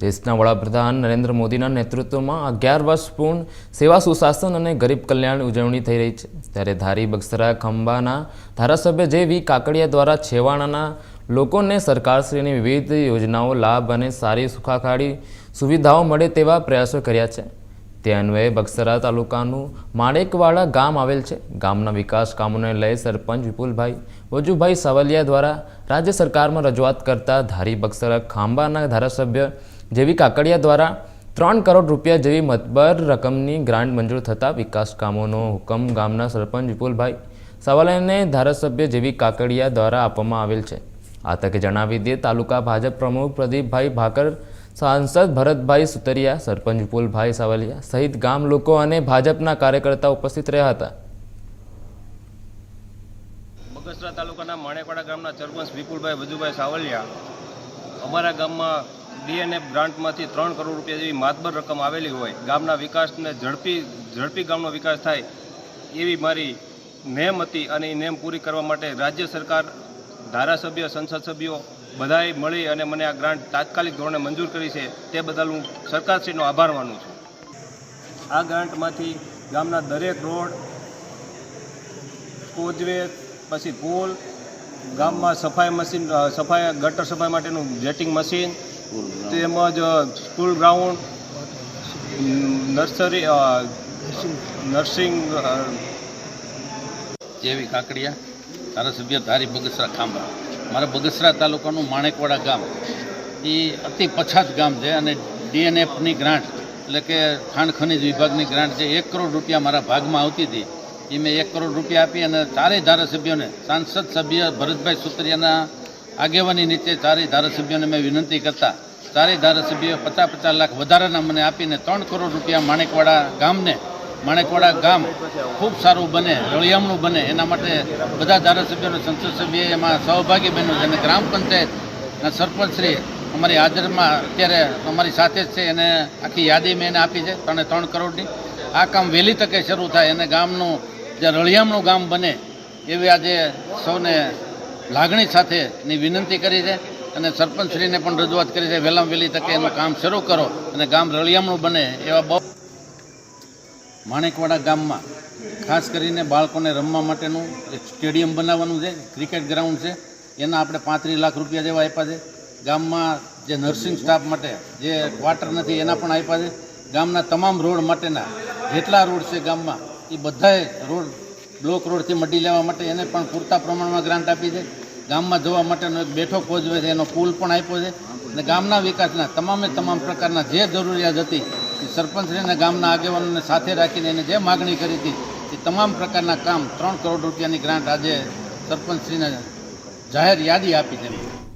દેશના વડાપ્રધાન નરેન્દ્ર મોદીના નેતૃત્વમાં અગિયાર વર્ષ પૂર્ણ સેવા સુશાસન અને ગરીબ કલ્યાણ ઉજવણી થઈ રહી છે. ત્યારે ધારી બક્સરા ખંભાના ધારાસભ્ય જે વી કાકડિયા દ્વારા છેવાડાના લોકોને સરકારશ્રીની વિવિધ યોજનાઓ, લાભ અને સારી સુખાકારી સુવિધાઓ મળે તેવા પ્રયાસો કર્યા છે. તે અન્વયે બક્સરા તાલુકાનું માણેકવાડા ગામ આવેલ છે. ગામના વિકાસ કામોને લઈ સરપંચ વિપુલભાઈ, વજુભાઈ સાવલિયા દ્વારા રાજ્ય સરકારમાં રજૂઆત કરતા ધારી બક્સરા ખાંબાના ધારાસભ્ય જેવી કાકડિયા દ્વારા ત્રણ કરોડ રૂપિયા જેવી મતબર રકમની ગ્રાન્ટ મંજૂર થતાં વિકાસ કામોનો હુકમ ગામના સરપંચ વિપુલભાઈ સાવલિયાને ધારાસભ્ય જેવી કાકડિયા દ્વારા આપવામાં આવેલ છે. આ તકે જણાવી દે તાલુકા ભાજપ પ્રમુખ પ્રદીપભાઈ ભાકર, સાંસદ ભરતભાઈ સુતરિયા, સરપંચ વિપુલભાઈ સાવલિયા સહિત ગામ લોકો અને ભાજપના કાર્યકર્તા ઉપસ્થિત રહ્યા હતા. બગસરા તાલુકાના માણેકવાડા ગામના સરપંચ વિપુલભાઈ વજુભાઈ સાવલિયા અમારા ગામમાં ડીએનએફ ગ્રાન્ટમાંથી ત્રણ કરોડ રૂપિયા જેવી માતબર રકમ આવેલી હોય, ગામના વિકાસને ઝડપી ઝડપી ગામનો વિકાસ થાય એવી મારી નેમ હતી અને એ નેમ પૂરી કરવા માટે રાજ્ય સરકાર, ધારાસભ્ય, સંસદ સભ્યો બધાએ મળી અને મને આ ગ્રાન્ટ તાત્કાલિક ધોરણે મંજૂર કરી છે. તે બદલ હું સરકારશ્રીનો આભાર માનું છું. આ ગ્રાન્ટમાંથી ગામના દરેક રોડ કોજવે પછી પુલ, ગામમાં સફાઈ મશીન સફાઈ, ગટર સફાઈ માટેનું જેટિંગ મશીન તેમજ સ્કૂલ ગ્રાઉન્ડ નર્સરી નર્સિંગ જેવી કાંકડિયા ધારાસભ્ય ધારી બગસરા ખાંભા. મારા બગસરા તાલુકાનું માણેકવાડા ગામ. એ અતિ પછાત ગામ છે અને ડીએનએફની ગ્રાન્ટ એટલે કે ખાણ ખનિજ વિભાગની ગ્રાન્ટ જે એક કરોડ રૂપિયા મારા ભાગમાં આવતી હતી. એ મેં એક કરોડ રૂપિયા આપી અને ચારેય ધારાસભ્યોને સાંસદ સભ્ય ભરતભાઈ સુતરિયાના આગેવાની નીચે ચારેય ધારાસભ્યોને મેં વિનંતી કરતા, ચારેય ધારાસભ્યોએ પચાસ પચાસ લાખ વધારાના મને આપીને ત્રણ કરોડ રૂપિયા માણેકવાડા ગામને, માણેકવાડા ગામ ખૂબ સારું બને, રળિયામણું બને. એના માટે બધા ધારાસભ્યોને સંસદ સભ્ય એમાં સહભાગી બન્યું છે અને ગ્રામ પંચાયતના સરપંચશ્રી અમારી હાજરમાં અત્યારે અમારી સાથે જ છે. એને આખી યાદી મેં એને આપી છે ત્રણે ત્રણ કરોડની. આ કામ વહેલી તકે શરૂ થાય અને ગામનું, જે રળિયામણું ગામ બને, એવી આજે સૌને લાગણી સાથે ની વિનંતી કરી છે અને સરપંચશ્રીને પણ રજૂઆત કરી છે, વહેલામાં વહેલી તકે એનું કામ શરૂ કરો અને ગામ રળિયામણું બને એવા બહુ માણેકવાડા ગામમાં. ખાસ કરીને બાળકોને રમવા માટેનું એક સ્ટેડિયમ બનાવવાનું છે, ક્રિકેટ ગ્રાઉન્ડ છે. એના આપણે પાંત્રીસ લાખ રૂપિયા જેવા આપ્યા છે. ગામમાં જે નર્સિંગ સ્ટાફ માટે જે ક્વાર્ટર નથી, એના પણ આપ્યા છે. ગામના તમામ રોડ માટેના જેટલા રોડ છે ગામમાં, એ બધાએ રોડ, બ્લોક રોડથી મટી લેવા માટે એને પણ પૂરતા પ્રમાણમાં ગ્રાન્ટ આપી છે. ગામમાં જવા માટેનો એક બેઠો ખોજવે છે, એનો પુલ પણ આપ્યો છે. અને ગામના વિકાસના તમામે તમામ પ્રકારના જે જરૂરિયાત હતી, એ સરપંચશ્રીને ગામના આગેવાનોને સાથે રાખીને એને જે માગણી કરી હતી, એ તમામ પ્રકારના કામ ત્રણ કરોડ રૂપિયાની ગ્રાન્ટ આજે સરપંચશ્રીને જાહેર યાદી આપી છે.